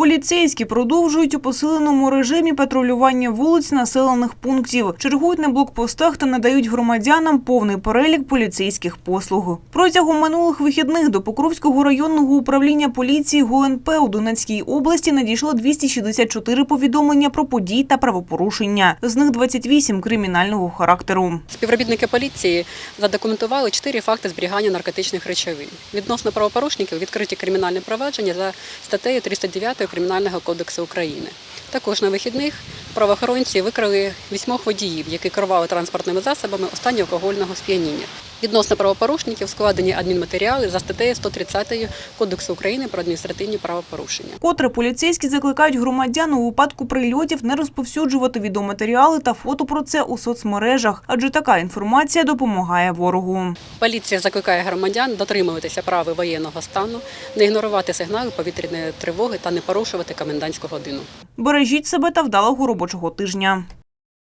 Поліцейські продовжують у посиленому режимі патрулювання вулиць населених пунктів, чергують на блокпостах та надають громадянам повний перелік поліцейських послуг. Протягом минулих вихідних до Покровського районного управління поліції ГУНП у Донецькій області надійшло 264 повідомлення про події та правопорушення. З них 28 кримінального характеру. Співробітники поліції задокументували чотири факти зберігання наркотичних речовин. Відносно правопорушників відкриті кримінальні провадження за статтею 309 Кримінального кодексу України. Також на вихідних правоохоронці викрили вісьмох водіїв, які керували транспортними засобами останнього алкогольного сп'яніння. Відносно правопорушників складені адмінматеріали за статтею 130 Кодексу України про адміністративні правопорушення. Котре поліцейські закликають громадян у випадку прильотів не розповсюджувати відеоматеріали та фото про це у соцмережах, адже така інформація допомагає ворогу. Поліція закликає громадян дотримуватися правил воєнного стану, не ігнорувати сигнали повітряної тривоги та не порушувати комендантську годину. Бережіть себе та вдалого робочого тижня.